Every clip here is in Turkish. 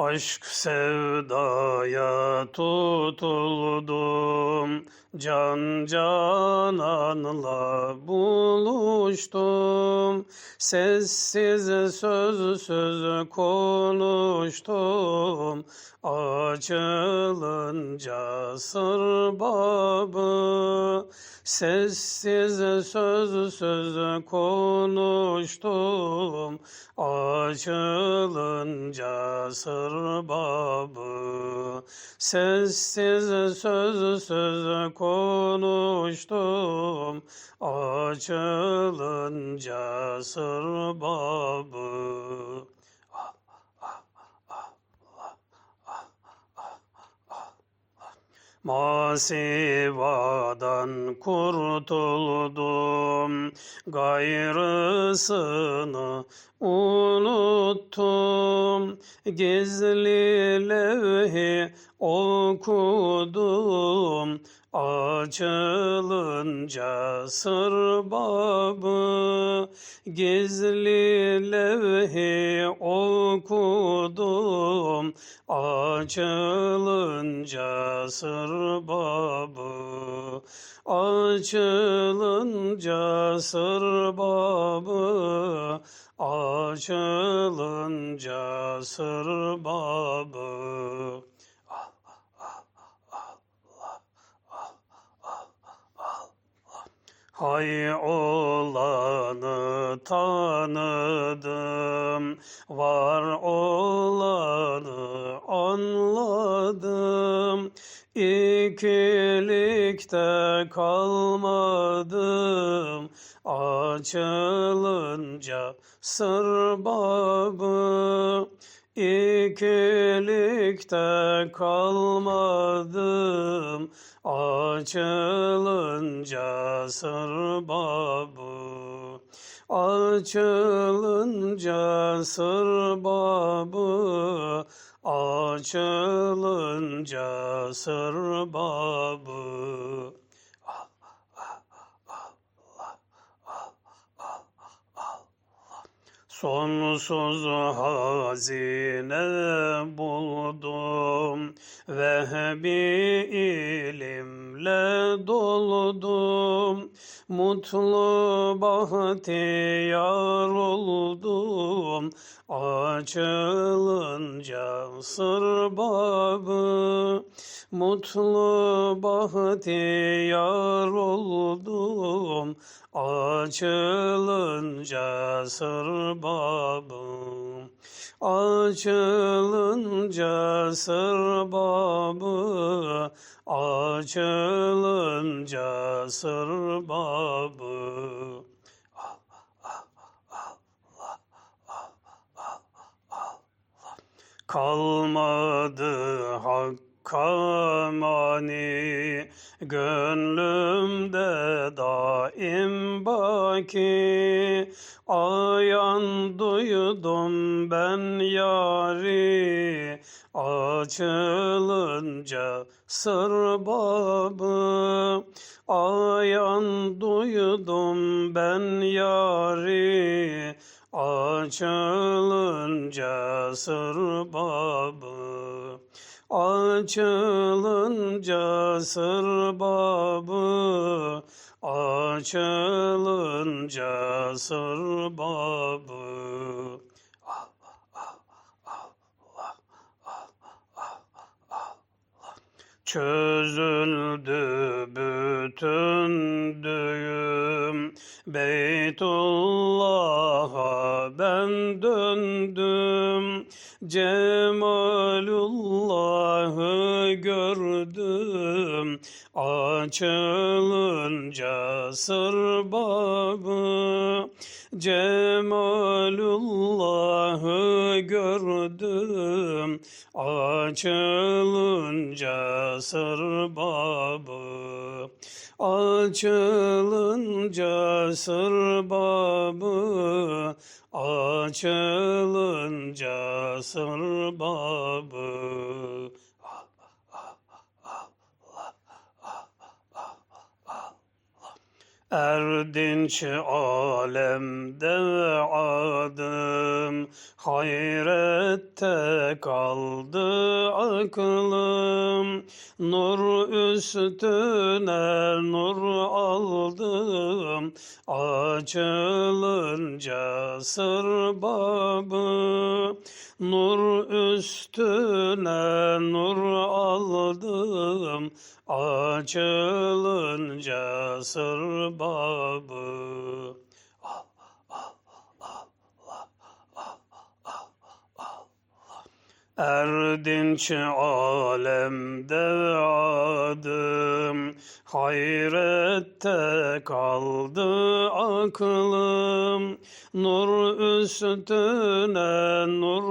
Aşk sevdaya tutuldum, can cananla buluştum. Sessiz sözsüz konuştum, açılınca sır babı. Sessiz sözsüz konuştum, açılınca sır babı. Sessiz sözsüz konuştum, açılınca sır babı. Masivadan kurtuldum, gayrısını unuttum. Gizli levhi okudum, açılınca sır babı. Gizli levhi okudum, açılınca sır babı. Açılınca sır babı, açılınca sır babı. Hay olanı tanıdım, var olanı anladım. İkilikte kalmadım, açılınca sır babı. İkilikte kalmadım, açılınca sır babı. Açılınca sır babı, açılınca sır babı. Sonsuz hazine buldum Vehbi ilimle doldum. Mutlu bahtiyar oldum Açılınca sır babı Mutlu bahtiyar oldum. Açılınca sır babım Açılınca sır babı Açılınca sır babı Kalmadı Hakka mani Gönlümde daim baki. Ayan duydum ben yari. Açılınca sır babı. Ayan duydum ben yari Açılınca sır babı Açılınca sır babı Açılınca sır babı Çözüldü bütün düğüm Beytullah'a ben döndüm. Cemalullah'ı gördüm. Açılınca sır babı. Cemalullah'ı gördüm. Açılınca sır babı Açılınca sır babı Açılınca sır Erdinç alemde adım hayret Hayrette kaldı aklım, nur üstüne nur aldım. Açılınca sır babı, nur üstüne nur aldım. Açılınca sır babı. Erdinç alemde adım, hayrette kaldı aklım. Nur üstüne nur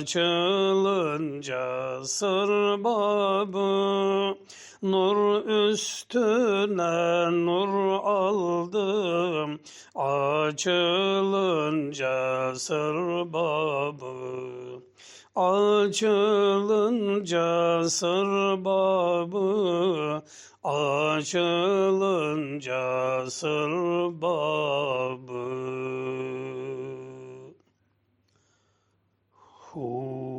açılınca sır babı. Nur üstüne nur aldım, açılınca sır babı. Açılınca sır babı, açılınca sır babı. 图